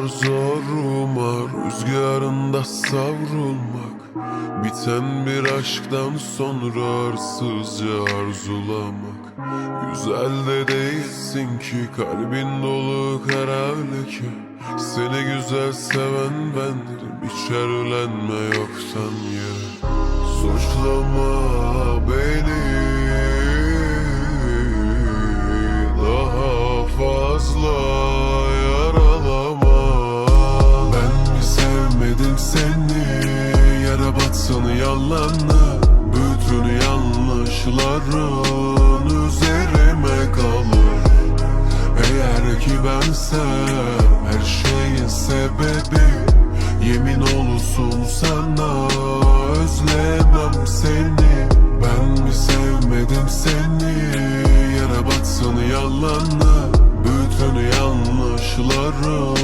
geliyor zoruma Rüzgarında savrulmak. Biten bir aşktan sonra arsızca arzulamak. Güzel de değilsin ki kalbin dolu kara leke Seni güzel seven bendim Hiç erlenme yoktan yere Suçlama. Sevmedim seni Yara batsın yalanlı Bütün yanlışların üzerime kalır. Eğer ki bensem her şeyin sebebi Yemin olsun sana özlemem seni. Ben mi sevmedim seni? Yara batsın yalanlı Bütün yanlışların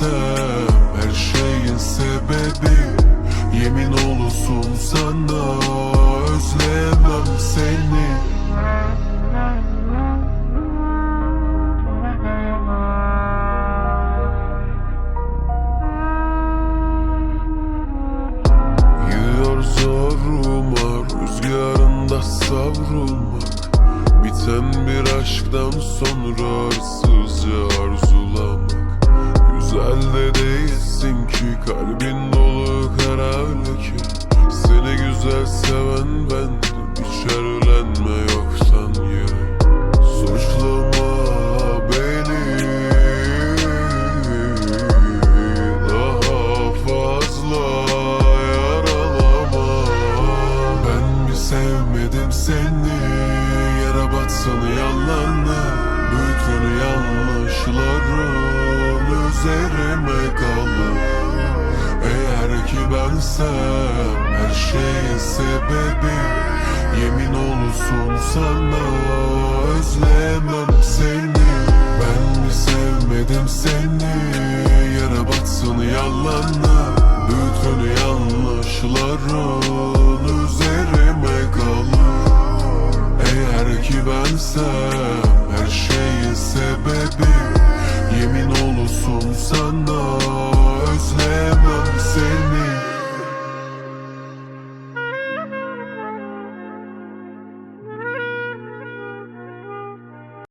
bensem her şeyin sebebi Yemin olsun sana özlemem seni. Yiyor zoruma rüzgarında savrulmak Biten bir aşktan sonra arsızca arzulamak ki kalbin dolu kara leke Seni güzel seven bendim. Hiç erlenme yoksan yere Suçlama beni. Daha fazla yaralama. Ben mi sevmedim seni? Yara batsın yalanlı Bütün yanlışların üzerime kalır ki bensem her şeyin sebebi Yemin olsun sana. Özlemem seni Ben mi sevmedim seni? Yara batsın yalanlar Bütün yanlışların üzerime kalır. Eğer ki bensem her şeyin sebebi Yemin olsun sana.